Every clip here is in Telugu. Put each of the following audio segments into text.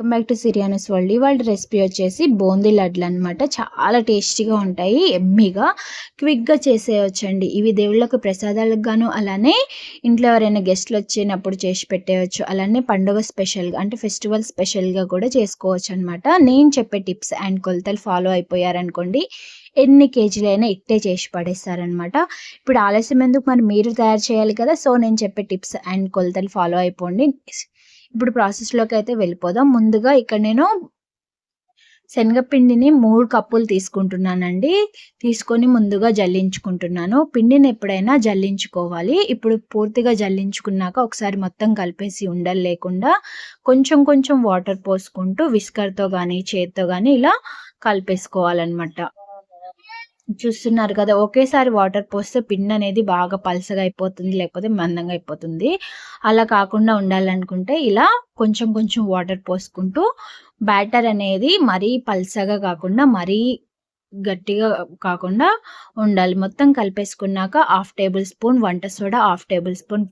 వెల్కమ్ బ్యాక్ టు సిరియానస్ వరల్డ్ వాళ్ళ రెసిపీ వచ్చేసి బూందీ లడ్లు అనమాట చాలా టేస్టీగా ఉంటాయి. ఎమ్మిగా క్విక్గా చేసేయచ్చండి. ఇవి దేవుళ్ళకు ప్రసాదాలకు గాను అలానే ఇంట్లో ఎవరైనా గెస్ట్లు వచ్చినప్పుడు చేసి పెట్టేయచ్చు. అలానే పండుగ స్పెషల్గా అంటే ఫెస్టివల్ స్పెషల్గా కూడా చేసుకోవచ్చు అనమాట నేను చెప్పే టిప్స్ అండ్ కొలతలు ఫాలో అయిపోయారనుకోండి ఎన్ని కేజీలైనా ఇట్టే చేసి పడేస్తారనమాట ఇప్పుడు ఆలస్యం ఎందుకు? మరి మీరు తయారు చేయాలి కదా. సో నేను చెప్పే టిప్స్ అండ్ కొలతలు ఫాలో అయిపోండి. ఇప్పుడు ప్రాసెస్లోకి అయితే వెళ్ళిపోదాం. ముందుగా ఇక్కడ నేను శనగపిండిని మూడు కప్పులు తీసుకుంటున్నానండి. తీసుకొని ముందుగా జల్లించుకుంటున్నాను. పిండిని ఎప్పుడైనా జల్లించుకోవాలి. ఇప్పుడు పూర్తిగా జల్లించుకున్నాక ఒకసారి మొత్తం కలిపేసి ఉండలు లేకుండా కొంచెం కొంచెం వాటర్ పోసుకుంటూ విస్కర్తో కానీ చేత్తో కానీ ఇలా కలిపేసుకోవాలన్నమాట. చూస్తున్నారు కదా ఒకేసారి వాటర్ పోస్తే పిండి అనేది బాగా పలసగా అయిపోతుంది లేకపోతే మందంగా అయిపోతుంది. అలా కాకుండా ఉండాలనుకుంటే ఇలా కొంచెం కొంచెం వాటర్ పోసుకుంటూ బ్యాటర్ అనేది మరీ పలసగా కాకుండా మరీ గట్టిగా కాకుండా ఉండాలి. మొత్తం కలిపేసుకున్నాక హాఫ్ టేబుల్ స్పూన్ వంట soda half tablespoon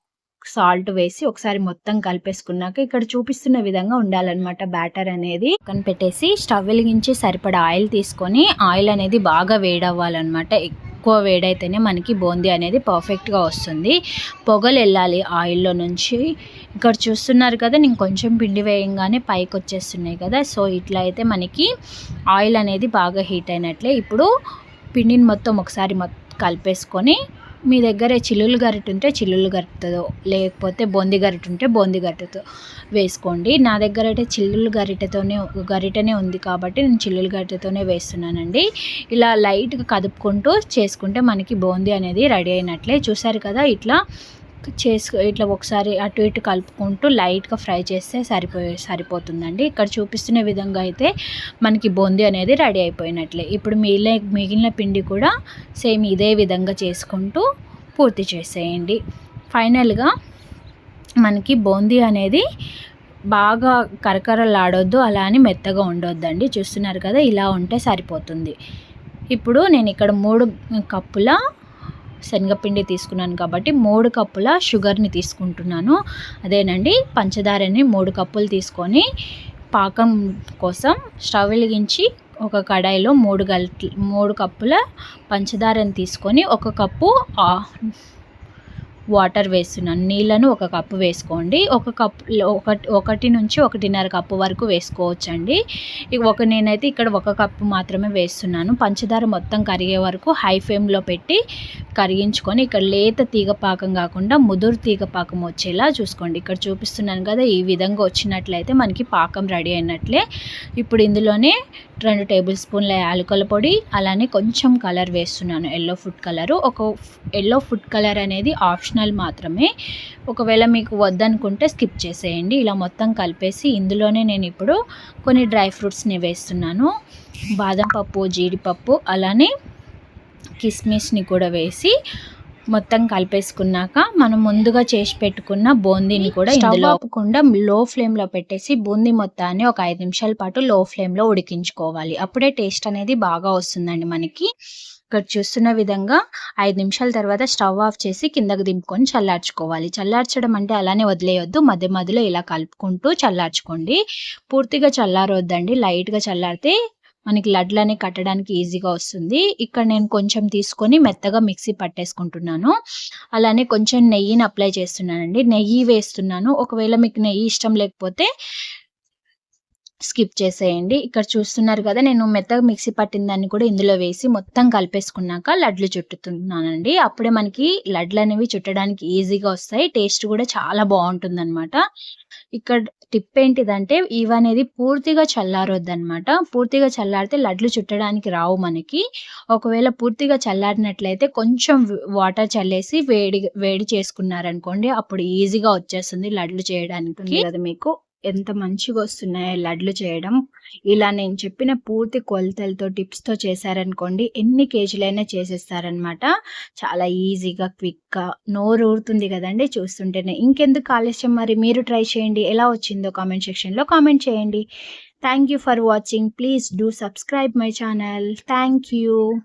salt వేసి ఒకసారి మొత్తం కలిపేసుకున్నాక ఇక్కడ చూపిస్తున్న విధంగా ఉండాలన్నమాట బ్యాటర్ అనేది. పక్కన పెట్టేసి స్టవ్ వెలిగించి సరిపడా ఆయిల్ తీసుకొని ఆయిల్ అనేది బాగా వేడవ్వాలన్నమాట. ఎక్కువ వేడైతేనే మనకి బూందీ అనేది పర్ఫెక్ట్గా వస్తుంది. పొగలు వెళ్ళాలి ఆయిల్లో నుంచి. ఇక్కడ చూస్తున్నారు కదా నేను కొంచెం పిండి వేయంగానే పైకి వచ్చేస్తున్నాయి కదా. సో ఇట్లా అయితే మనకి ఆయిల్ అనేది బాగా హీట్ అయినట్లే. ఇప్పుడు పిండిని మొత్తం ఒకసారి మొత్తం కలిపేసుకొని మీ దగ్గర చిల్లులు గరిట ఉంటే చిల్లులు గరుతుందో లేకపోతే బొంది గరిటె ఉంటే బొంది గరిటతో వేసుకోండి. నా దగ్గర అయితే చిల్లులు గరిటెతోనే గరిటెనే ఉంది కాబట్టి నేను చిల్లులు గరిటెతోనే వేస్తున్నానండి. ఇలా లైట్గా కదుపుకుంటూ చేసుకుంటే మనకి బూందీ అనేది రెడీ అయినట్లే. చూసారు కదా ఇట్లా చేసుకో ఇట్లా ఒకసారి అటు ఇటు కలుపుకుంటూ లైట్గా ఫ్రై చేస్తే సరిపోయే సరిపోతుందండి. ఇక్కడ చూపిస్తున్న విధంగా అయితే మనకి బూందీ అనేది రెడీ అయిపోయినట్లే. ఇప్పుడు మిగిలిన మిగిలిన పిండి కూడా సేమ్ ఇదే విధంగా చేసుకుంటూ పూర్తి చేసేయండి. ఫైనల్గా మనకి బూందీ అనేది బాగా కరకరలాడొద్దు అలా అని మెత్తగా ఉండొద్దండి. చూస్తున్నారు కదా ఇలా ఉంటే సరిపోతుంది. ఇప్పుడు నేను ఇక్కడ మూడు కప్పుల శనగపిండి తీసుకున్నాను కాబట్టి మూడు కప్పుల షుగర్ని తీసుకుంటున్నాను. అదేనండి పంచదారని మూడు కప్పులు తీసుకొని పాకం కోసం స్టవ్ వెలిగించి ఒక కడాయిలో మూడు గల్ మూడు కప్పుల పంచదారని తీసుకొని ఒక కప్పు వాటర్ వేస్తున్నాను. నీళ్ళను ఒక కప్పు వేసుకోండి. ఒక కప్పు ఒకటి ఒకటి నుంచి ఒకటిన్నర కప్పు వరకు వేసుకోవచ్చండి. ఒక నేనైతే ఇక్కడ ఒక కప్పు మాత్రమే వేస్తున్నాను. పంచదార మొత్తం కరిగే వరకు హై ఫ్లేమ్లో పెట్టి కరిగించుకొని ఇక్కడ లేత తీగ పాకం కాకుండా ముదురు తీగ పాకం వచ్చేలా చూసుకోండి. ఇక్కడ చూపిస్తున్నాను కదా ఈ విధంగా వచ్చినట్లయితే మనకి పాకం రెడీ అయినట్లే. ఇప్పుడు ఇందులోనే రెండు టేబుల్ స్పూన్ల యాలకుల పొడి అలానే కొంచెం కలర్ వేస్తున్నాను. Yellow food colour. ఒక ఎల్లో ఫుడ్ కలర్ అనేది ఆప్షనల్ మాత్రమే. ఒకవేళ మీకు వద్దనుకుంటే స్కిప్ చేసేయండి. ఇలా మొత్తం కలిపేసి ఇందులోనే నేను ఇప్పుడు కొన్ని డ్రై ఫ్రూట్స్ని వేస్తున్నాను. బాదం పప్పు జీడిపప్పు అలానే కిస్మిస్ని కూడా వేసి మొత్తం కలిపేసుకున్నాక మనం ముందుగా చేసి పెట్టుకున్న బూందీని కూడా ఇందులో ఆపకుండా లో ఫ్లేమ్లో పెట్టేసి బూందీ మొత్తాన్ని ఒక ఐదు నిమిషాల పాటు లో ఫ్లేమ్లో ఉడికించుకోవాలి. అప్పుడే టేస్ట్ అనేది బాగా వస్తుందండి మనకి. ఇక్కడ చూస్తున్న విధంగా ఐదు నిమిషాల తర్వాత స్టవ్ ఆఫ్ చేసి కిందకు దింపుకొని చల్లార్చుకోవాలి. చల్లార్చడం అంటే అలానే వదిలేయొద్దు. మధ్య మధ్యలో ఇలా కలుపుకుంటూ చల్లార్చుకోండి. పూర్తిగా చల్లారొద్దండి. లైట్గా చల్లారితే మనకి లడ్లని కట్టడానికి ఈజీగా వస్తుంది. ఇక్కడ నేను కొంచెం తీసుకొని మెత్తగా మిక్సీ పట్టేసుకుంటున్నాను. అలానే కొంచెం నెయ్యిని అప్లై చేస్తున్నానండి. నెయ్యి వేస్తున్నాను. ఒకవేళ మీకు నెయ్యి ఇష్టం లేకపోతే స్కిప్ చేసేయండి. ఇక్కడ చూస్తున్నారు కదా నేను మెత్తగా మిక్సీ పట్టిన దాన్ని కూడా ఇందులో వేసి మొత్తం కలిపేసుకున్నాక లడ్లు చుట్టుతున్నానండి. అప్పుడే మనకి లడ్లు అనేవి చుట్టడానికి ఈజీగా వస్తాయి. టేస్ట్ కూడా చాలా బాగుంటుంది అనమాట ఇక్కడ టిప్ ఏంటిదంటే ఇవి అనేది పూర్తిగా చల్లారొద్దనమాట పూర్తిగా చల్లారితే లడ్లు చుట్టడానికి రావు మనకి. ఒకవేళ పూర్తిగా చల్లారినట్లయితే కొంచెం వాటర్ చల్లేసి వేడి వేడి చేసుకున్నారనుకోండి అప్పుడు ఈజీగా వచ్చేస్తుంది లడ్లు చేయడానికి. కదా మీకు. ఎంత మంచిగా వస్తున్నాయో లడ్లు చేయడం. ఇలా నేను చెప్పిన పూర్తి కొలతలతో టిప్స్తో చేశారనుకోండి ఎన్ని కేజీలైనా చేసేస్తారనమాట. చాలా ఈజీగా క్విక్గా నోరు ఊరుతుంది కదండి చూస్తుంటేనే. ఇంకెందుకు ఆలస్యం మరి? మీరు ట్రై చేయండి. ఎలా వచ్చిందో కామెంట్ సెక్షన్లో కామెంట్ చేయండి. Thank you for watching. Please do subscribe my channel. Thank you.